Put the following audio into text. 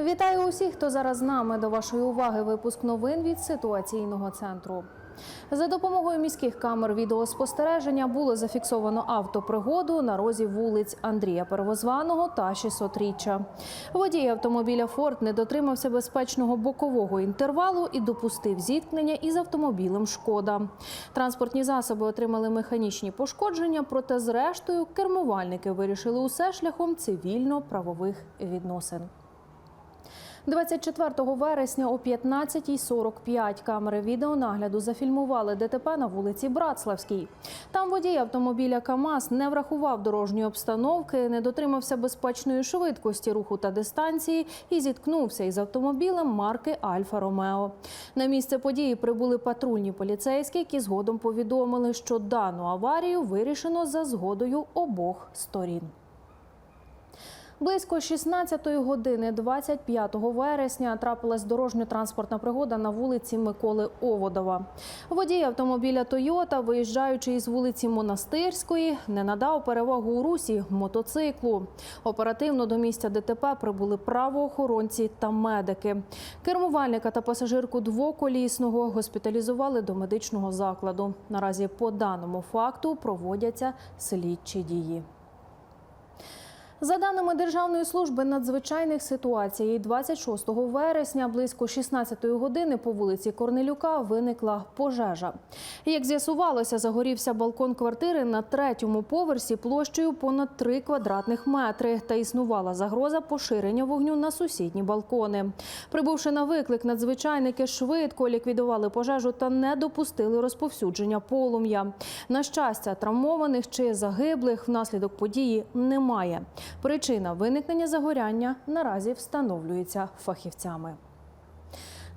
Вітаю усіх, хто зараз з нами. До вашої уваги випуск новин від ситуаційного центру. За допомогою міських камер відеоспостереження було зафіксовано автопригоду на розі вулиць Андрія Первозваного та 600-річчя. Водій автомобіля Форд не дотримався безпечного бокового інтервалу і допустив зіткнення із автомобілем Шкода. Транспортні засоби отримали механічні пошкодження, проте зрештою кермувальники вирішили усе шляхом цивільно-правових відносин. 24 вересня о 15.45 камери відеонагляду зафільмували ДТП на вулиці Братславській. Там водій автомобіля КАМАЗ не врахував дорожньої обстановки, не дотримався безпечної швидкості руху та дистанції і зіткнувся із автомобілем марки Альфа Ромео. На місце події прибули патрульні поліцейські, які згодом повідомили, що дану аварію вирішено за згодою обох сторін. Близько 16 години 25 вересня трапилась дорожньо-транспортна пригода на вулиці Миколи Оводова. Водій автомобіля Тойота, виїжджаючи із вулиці Монастирської, не надав перевагу у русі мотоциклу. Оперативно до місця ДТП прибули правоохоронці та медики. Кермувальника та пасажирку двоколісного госпіталізували до медичного закладу. Наразі по даному факту проводяться слідчі дії. За даними Державної служби надзвичайних ситуацій, 26 вересня близько 16 години по вулиці Корнелюка виникла пожежа. Як з'ясувалося, загорівся балкон квартири на третьому поверсі площею понад 3 квадратних метри та існувала загроза поширення вогню на сусідні балкони. Прибувши на виклик, надзвичайники швидко ліквідували пожежу та не допустили розповсюдження полум'я. На щастя, травмованих чи загиблих внаслідок події немає. Причина виникнення загоряння наразі встановлюється фахівцями.